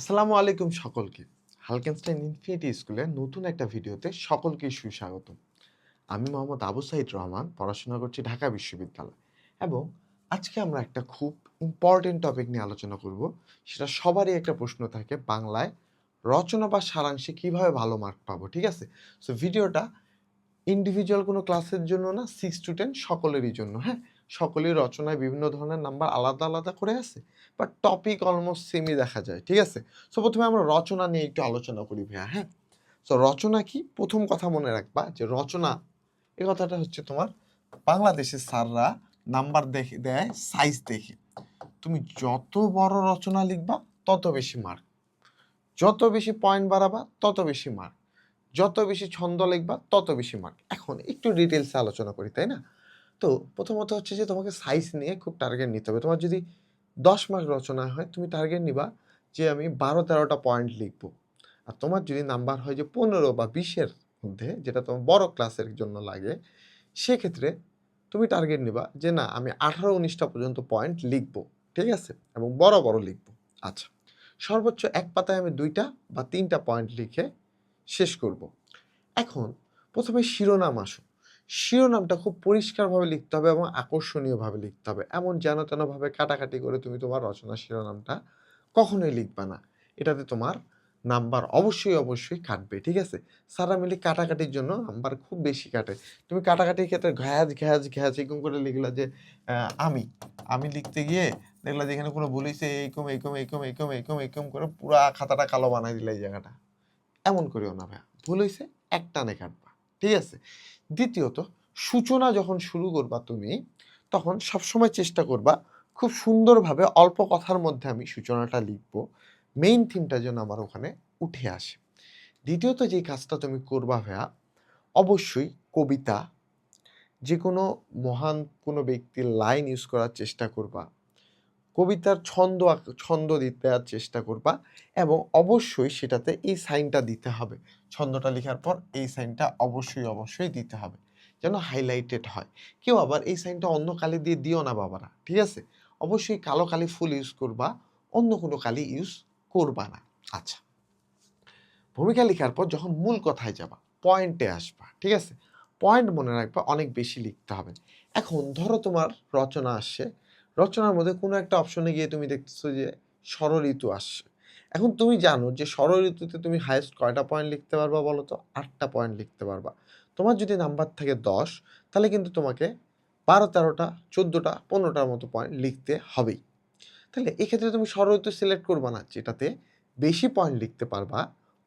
আসসালামু আলাইকুম সকলকে। হালকেনস্টাইন ইনফিনিটি স্কুলের নতুন একটা ভিডিওতে সকলকে সুস্বাগত আমি মোহাম্মদ আবু সাইদ রহমান, পড়াশোনা করছি ঢাকা বিশ্ববিদ্যালয় এবং আজকে আমরা একটা খুব ইম্পর্টেন্ট টপিক নিয়ে আলোচনা করব। সেটা সবারই একটা প্রশ্ন থাকে বাংলায় রচনা বা সারাংশে কীভাবে ভালো মার্ক পাবো, ঠিক আছে? সো ভিডিওটা ইন্ডিভিজুয়াল কোনো ক্লাসের জন্য না সিক্স টু টেন সকলেরই জন্য হ্যাঁ? সকলের রচনায় বিভিন্ন ধরনের নাম্বার আলাদা আলাদা করে আছে বাট টপিক অলমোস্ট সেমই দেখা যায়, ঠিক আছে? সো প্রথমে আমরা রচনা নিয়ে একটু আলোচনা করি ভাইয়া হ্যাঁ? সো রচনা কি? প্রথম কথা মনে রাখবা যে রচনা, এই কথাটা হচ্ছে তোমার বাংলাদেশের স্যাররা নাম্বার দেখে, দেয় সাইজ দেখে। তুমি যত বড় রচনা লিখবা, তত বেশি মার্ক যত বেশি পয়েন্ট বাড়াবা, তত বেশি মার্ক যত বেশি ছন্দ লিখবা, তত বেশি মার্ক এখন একটু ডিটেলসে আলোচনা করি, তাই না? তো প্রথমত হচ্ছে যে তোমাকে সাইজ নিয়ে খুব টার্গেট নিতে হবে। তোমার যদি দশ মার্ক রচনা হয়, তুমি টার্গেট নিবা যে আমি বারো তেরোটা পয়েন্ট লিখব। আর তোমার যদি নাম্বার হয় যে পনেরো বা বিশের মধ্যে, যেটা তোমার বড় ক্লাসের জন্য লাগে, সেক্ষেত্রে তুমি টার্গেট নিবা যে না, আমি আঠারো উনিশটা পর্যন্ত পয়েন্ট লিখব, ঠিক আছে? এবং বড় বড় লিখব। আচ্ছা সর্বোচ্চ এক পাতায় আমি দুইটা বা তিনটা পয়েন্ট লিখে শেষ করব। এখন প্রথমে শিরোনাম আসো শিরোনামটা খুব পরিষ্কারভাবে লিখতে হবে এবং আকর্ষণীয়ভাবে লিখতে হবে। এমন যেন তেনভাবে কাটাকাটি করে তুমি তোমার রচনা শিরোনামটা কখনোই লিখবা না। এটাতে তোমার নাম্বার অবশ্যই অবশ্যই কাটবে, ঠিক আছে? সারা মিলে কাটাকাটির জন্য নাম্বার খুব বেশি কাটে। তুমি কাটাকাটির ক্ষেত্রে ঘ্যাজ ঘ্যাজ ঘ্যাজ এরকম করে লিখলা যে আমি। আমি লিখতে গিয়ে দেখলা যে এখানে কোনো বলিছে এইকম এইকম এইকম এইকম এইকম এইকম করে পুরা খাতাটা কালো বানাই দিলে এই জায়গাটা। এমন করেও না ভাইয়া। ভুল হয়েছে এক টানে কাটবা। ঠিক আছে? দ্বিতীয়ত, সূচনা যখন শুরু করবা তুমি, তখন সবসময় চেষ্টা করবা খুব সুন্দরভাবে অল্প কথার মধ্যে আমি সূচনাটা লিখব। মেইন থিমটা যেন আমার ওখানে উঠে আসে। দ্বিতীয়ত যে কাজটা তুমি করবা ভাইয়া, অবশ্যই কবিতা যে কোনো মহান কোনো ব্যক্তির লাইন ইউজ করার চেষ্টা করবা। কবিতার ছন্দ ছন্দ দিতে চেষ্টা করবা এবং অবশ্যই সেটাতে এই সাইনটা দিতে হবে। ছন্দটা লেখার পর এই সাইনটা অবশ্যই অবশ্যই দিতে হবে যেন হাইলাইটেড হয়। কেউ আবার এই সাইনটা অন্য কালি দিয়ে দিও না বাবারা, ঠিক আছে? অবশ্যই কালো কালি ফুল ইউজ করবা, অন্য কোনো কালি ইউজ করবা না। আচ্ছা। ভূমিকা লেখার পর যখন মূল কথায় যাবা পয়েন্টে আসবা, ঠিক আছে? পয়েন্ট মনে রাখবা অনেক বেশি লিখতে হবে। এখন ধরো তোমার রচনা আসছে রচনার মধ্যে কোনো একটা অপশনে গিয়ে তুমি দেখতেছো যে ষড়ঋতু আসছে। এখন তুমি জানো যে ষড়ঋতুতে তুমি হায়েস্ট কয়টা পয়েন্ট লিখতে পারবা বলো তো? আটটা পয়েন্ট লিখতে পারবা। তোমার যদি নাম্বার থাকে দশ, তাহলে কিন্তু তোমাকে বারো, তেরোটা, চোদ্দোটা, পনেরোটার মতো পয়েন্ট লিখতে হবেই। তাহলে এক্ষেত্রে তুমি ষড়ঋতু সিলেক্ট করবা না, যেটাতে বেশি পয়েন্ট লিখতে পারবা,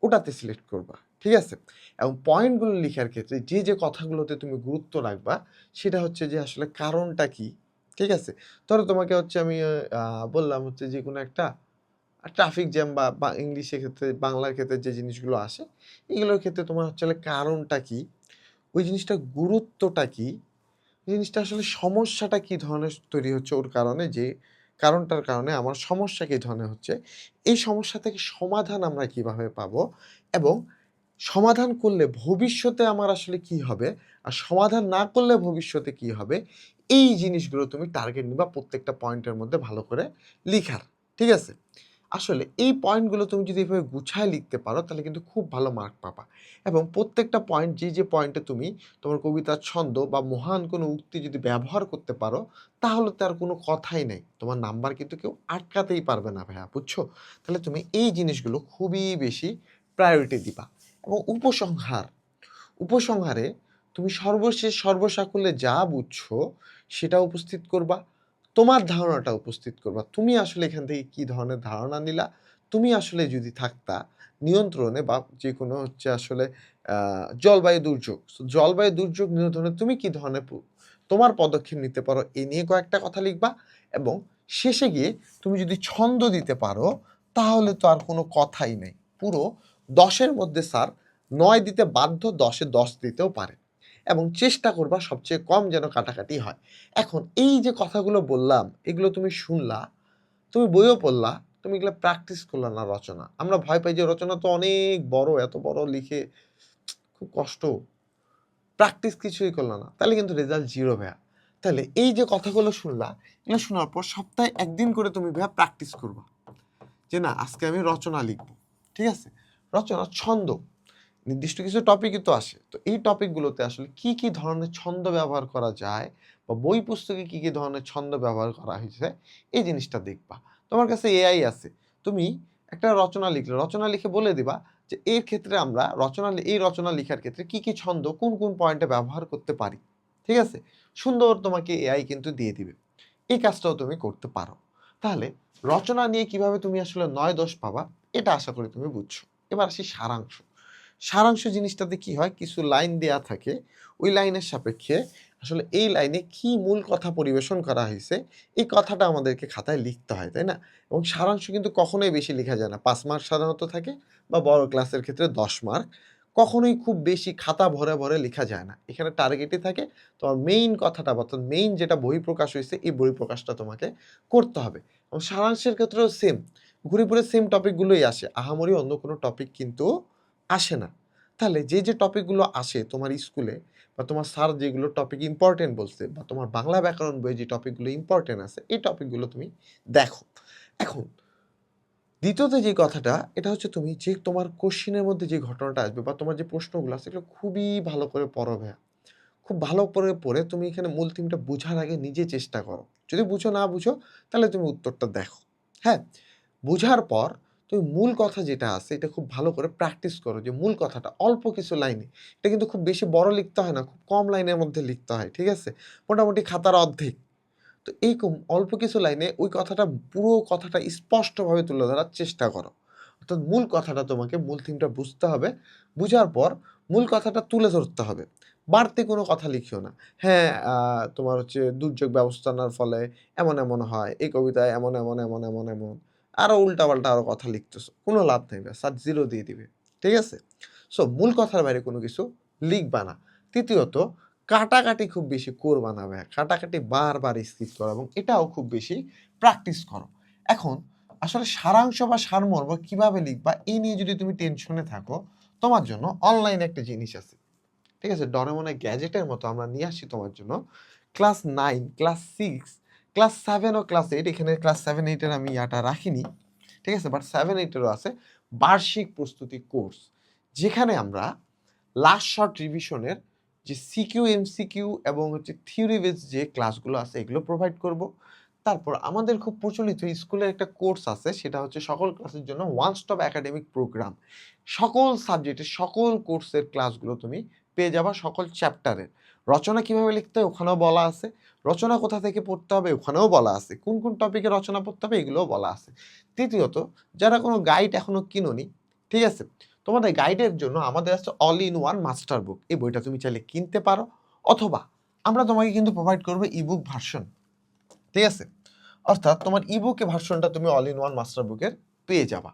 ওটাতে সিলেক্ট করবা, ঠিক আছে? এবং পয়েন্টগুলো লেখার ক্ষেত্রে যে যে কথাগুলোতে তুমি গুরুত্ব রাখবা, সেটা হচ্ছে যে আসলে কারণটা কি? ঠিক আছে? ধরো তোমাকে হচ্ছে আমি বললাম হচ্ছে যে কোনো একটা ট্রাফিক জ্যাম বা ইংলিশের ক্ষেত্রে, বাংলার ক্ষেত্রে যে জিনিসগুলো আসে, এগুলোর ক্ষেত্রে তোমার হচ্ছে কারণটা কি? ওই জিনিসটার গুরুত্বটা কি? জিনিসটা আসলে সমস্যাটা কি ধরনের তৈরি হচ্ছে ওর কারণে যে, কারণটার কারণে আমার সমস্যা কি ধরনের হচ্ছে? এই সমস্যা থেকে সমাধান আমরা কীভাবে পাবো? এবং সমাধান করলে ভবিষ্যতে আমার আসলে কি হবে? আর সমাধান না করলে ভবিষ্যতে কি হবে? এই জিনিসগুলো তুমি টার্গেট নিবা প্রত্যেকটা পয়েন্টের মধ্যে ভালো করে লিখার, ঠিক আছে? আসলে এই পয়েন্টগুলো তুমি যদি এভাবে গুছায় লিখতে পারো, তাহলে কিন্তু খুব ভালো মার্ক পাবা। এবং প্রত্যেকটা পয়েন্ট যে যে পয়েন্টে তুমি তোমার কবিতার ছন্দ বা মহান কোনো উক্তি যদি ব্যবহার করতে পারো, তাহলে তো আর কোনো কথাই নেই। তোমার নাম্বার কিন্তু কেউ আটকাতেই পারবে না, ভাইয়া, বুঝছ? তাহলে তুমি এই জিনিসগুলো খুবই বেশি প্রায়োরিটি দিবা। এবং উপসংহার, উপসংহারে তুমি সর্বশেষ সর্বসাকুল্যে যা বুঝছ, সেটা উপস্থিত করবা। তোমার ধারণাটা উপস্থিত করবা। তুমি আসলে এখান থেকে কি ধরনের ধারণা নিলা? তুমি আসলে যদি থাকতা নিয়ন্ত্রণে বা যে কোনো হচ্ছে আসলে জলবায়ু দুর্যোগ জলবায়ু দুর্যোগ নিয়ন্ত্রণে তুমি কি ধরনের তোমার পদক্ষেপ নিতে পারো, এ নিয়ে কয়েকটা কথা লিখবা এবং শেষে গিয়ে তুমি যদি ছন্দ দিতে পারো, তাহলে তো আর কোনো কথাই নেই। পুরো দশের মধ্যে স্যার নয় দিতে বাধ্য, দশে দশ দিতেও পারে। এবং চেষ্টা করবা সবচেয়ে কম যেন কাটাকাটি হয়। এখন এই যে কথাগুলো বললাম, এগুলো তুমি শুনলা, তুমি বইও পড়লা, তুমি এগুলো প্র্যাকটিস করলা না রচনা। আমরা ভয় পাই যে রচনা তো অনেক বড়, এত বড় লিখে খুব কষ্ট। প্র্যাকটিস কিছুই করল না। তাহলে কিন্তু রেজাল্ট জিরো ভাইয়া। তাহলে এই যে কথাগুলো শুনলা, এগুলো শোনার পর সপ্তাহে একদিন করে তুমি ভাইয়া প্র্যাকটিস করবা। যে না, আজকে আমি রচনা লিখব। ঠিক আছে? রচনা ছন্দ। নির্দিষ্ট কিছু টপিকই তো আসে। তো এই টপিকগুলোতে আসলে কি কি ধরনের ছন্দ ব্যবহার করা যায় বা বই পুস্তকে কি কি ধরনের ছন্দ ব্যবহার করা হয়েছে, এই জিনিসটা দেখবা। তোমার কাছে এআই আছে। তুমি একটা রচনা লিখলে, রচনা লিখে বলে দিবা যে এর ক্ষেত্রে আমরা রচনা এই রচনা লেখার ক্ষেত্রে কি কি ছন্দ কোন কোন পয়েন্টে ব্যবহার করতে পারি। ঠিক আছে? সুন্দর তোমাকে এআই কিন্তু দিয়ে দিবে। এই কাজটাও তুমি করতে পারো। তাহলে রচনা নিয়ে কীভাবে তুমি আসলে নয় দোষ পাবা, এটা আশা করি তুমি বুঝছ। এবার আসি সারাংশ। সারাংশ জিনিসটাতে কি হয়? কিছু লাইন দেয়া থাকে। ওই লাইনের সাপেক্ষে আসলে এই লাইনে কি মূল কথা পরিবেশন করা হয়েছে, এই কথাটা আমাদেরকে খাতায় লিখতে হয়, তাই না? এবং সারাংশ কিন্তু কখনোই বেশি লেখা যায় না। পাঁচ মার্ক সাধারণত থাকে বা বড় ক্লাসের ক্ষেত্রে দশ মার্ক কখনোই খুব বেশি খাতা ভরে ভরে লেখা যায় না। এখানে টার্গেটই থাকে। তোমার মেইন কথাটা অর্থাৎ মেইন যেটা বই প্রকাশ হয়েছে, এই বই প্রকাশটা তোমাকে করতে হবে। এবং সারাংশের ক্ষেত্রেও সেম ঘুরে ঘুরে সেম টপিকগুলোই আসে। আহামরি অন্য কোনো টপিক কিন্তু আসে না। তাহলে যে যে টপিকগুলো আসে তোমার স্কুলে বা তোমার স্যার যেগুলো টপিক ইম্পর্টেন্ট বলছে বা তোমার বাংলা ব্যাকরণ বইয়ে যে টপিকগুলো ইম্পর্টেন্ট আছে, এই টপিকগুলো তুমি দেখো। এখন, দ্বিতীয়ত যে কথাটা, এটা হচ্ছে তুমি যে তোমার কোশ্চিনের মধ্যে যে ঘটনাটা আসবে বা তোমার যে প্রশ্নগুলো আছে, এগুলো খুবই ভালো করে পড়ো ভাইয়া। খুব ভালো করে পড়ে তুমি এখানে মূল থিমটা বোঝার আগে নিজে চেষ্টা করো। যদি বুঝো না বুঝো, তাহলে তুমি উত্তরটা দেখো। হ্যাঁ বোঝার পর তুমি মূল কথা যেটা আছে, এটা খুব ভালো করে প্র্যাকটিস করো যে মূল কথাটা, অল্প কিছু লাইনে। এটা কিন্তু খুব বেশি বড় লিখতে হয় না, খুব কম লাইনের মধ্যে লিখতে হয়, ঠিক আছে? মোটামুটি খাতার অর্ধেক। তো এইরকম অল্প কিছু লাইনে ওই কথাটা, পুরো কথাটা স্পষ্টভাবে তুলে ধরার চেষ্টা করো। অর্থাৎ মূল কথাটা তোমাকে মূল থিমটা বুঝতে হবে। বুঝার পর মূল কথাটা তুলে ধরতে হবে। বাড়তি কোনো কথা লিখিও না। হ্যাঁ তোমার হচ্ছে দুর্যোগ ব্যবস্থাপনার ফলে এমন এমন হয়, এই কবিতায় এমন এমন এমন এমন এমন। আরও উল্টাপাল্টা আরও কথা লিখতেছো। কোনো লাভ নেই আর জিরো দিয়ে দিবে, ঠিক আছে? সো মূল কথার বাইরে কোনো কিছু লিখবা না। তৃতীয়ত, কাটাকাটি খুব বেশি করবা না ভাইয়া কাটাকাটি বারবার স্কিপ করো এবং এটাও খুব বেশি প্র্যাকটিস করো। এখন, আসলে সারাংশ বা সারমর্ম কীভাবে লিখবা, এই নিয়ে যদি তুমি টেনশনে থাকো, তোমার জন্য অনলাইনে একটা জিনিস আছে। ঠিক আছে? ডরেমনে গ্যাজেটের মতো আমরা নিয়ে আসি তোমার জন্য। Class nine class six class seven ও ক্লাস এইট এখানে ক্লাস সেভেন এইটের আমি ইয়াটা রাখিনি, ঠিক আছে? বাট সেভেন এইটেরও আছে বার্ষিক প্রস্তুতি কোর্স যেখানে আমরা লাস্ট শর্ট রিভিশনের যে সিকিউ এমসিকিউ এবং হচ্ছে থিওরি বেস যে ক্লাসগুলো আছে, এগুলো প্রোভাইড করব। তারপর আমাদের খুব প্রচলিত স্কুলের একটা কোর্স আছে, সেটা হচ্ছে সকল ক্লাসের জন্য ওয়ান স্টপ একাডেমিক প্রোগ্রাম সকল সাবজেক্টের সকল কোর্সের ক্লাসগুলো তুমি পেয়ে যাবা সকল চ্যাপ্টারের। রচনা কীভাবে লিখতে হয় ওখানেও বলা আছে। রচনা কোথা থেকে পড়তে হবে ওখানেও বলা আছে। কোন কোন টপিকে রচনা পড়তে হবে এগুলোও বলা আছে। তৃতীয়ত, যারা কোনো গাইড এখনও কিনোনি, ঠিক আছে? তোমাদের গাইডের জন্য আমাদের আছে all in one master book এই বইটা তুমি চাইলে কিনতে পারো অথবা আমরা তোমাকে কিন্তু প্রোভাইড করব ইবুক ভার্সন ঠিক আছে? অর্থাৎ তোমার ইবুকে ভার্সনটা তুমি অল ইন ওয়ান মাস্টার বুকের পেয়ে যাবা।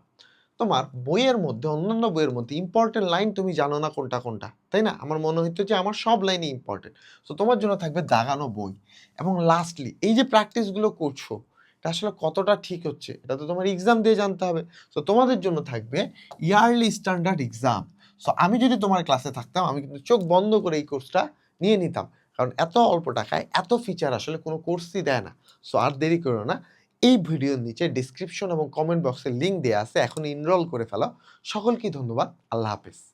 তোমার বইয়ের মধ্যে, অন্যান্য বইয়ের মধ্যে ইম্পর্টেন্ট লাইন তুমি জানো না কোনটা কোনটা, তাই না? আমার মনে হইতো যে আমার সব লাইনই ইম্পর্টেন্ট তো তোমার জন্য থাকবে দাগানো বই। এবং লাস্টলি এই যে প্র্যাকটিসগুলো করছ, এটা আসলে কতটা ঠিক হচ্ছে, এটা তো তোমার এক্সাম দিয়ে জানতে হবে। তো তোমাদের জন্য থাকবে ইয়ারলি স্ট্যান্ডার্ড এক্সাম সো আমি যদি তোমার ক্লাসে থাকতাম, আমি কিন্তু চোখ বন্ধ করে এই কোর্সটা নিয়ে নিতাম। কারণ এত অল্প টাকায় এত ফিচার আসলে কোনো কোর্সই দেয় না। সো আর দেরি করো না। এই ভিডিওর নিচে ডিসক্রিপশন এবং কমেন্ট বক্সে লিঙ্ক দেওয়া আছে এখন ইনরোল করে ফেলো। সকলকে ধন্যবাদ। আল্লাহ হাফেজ।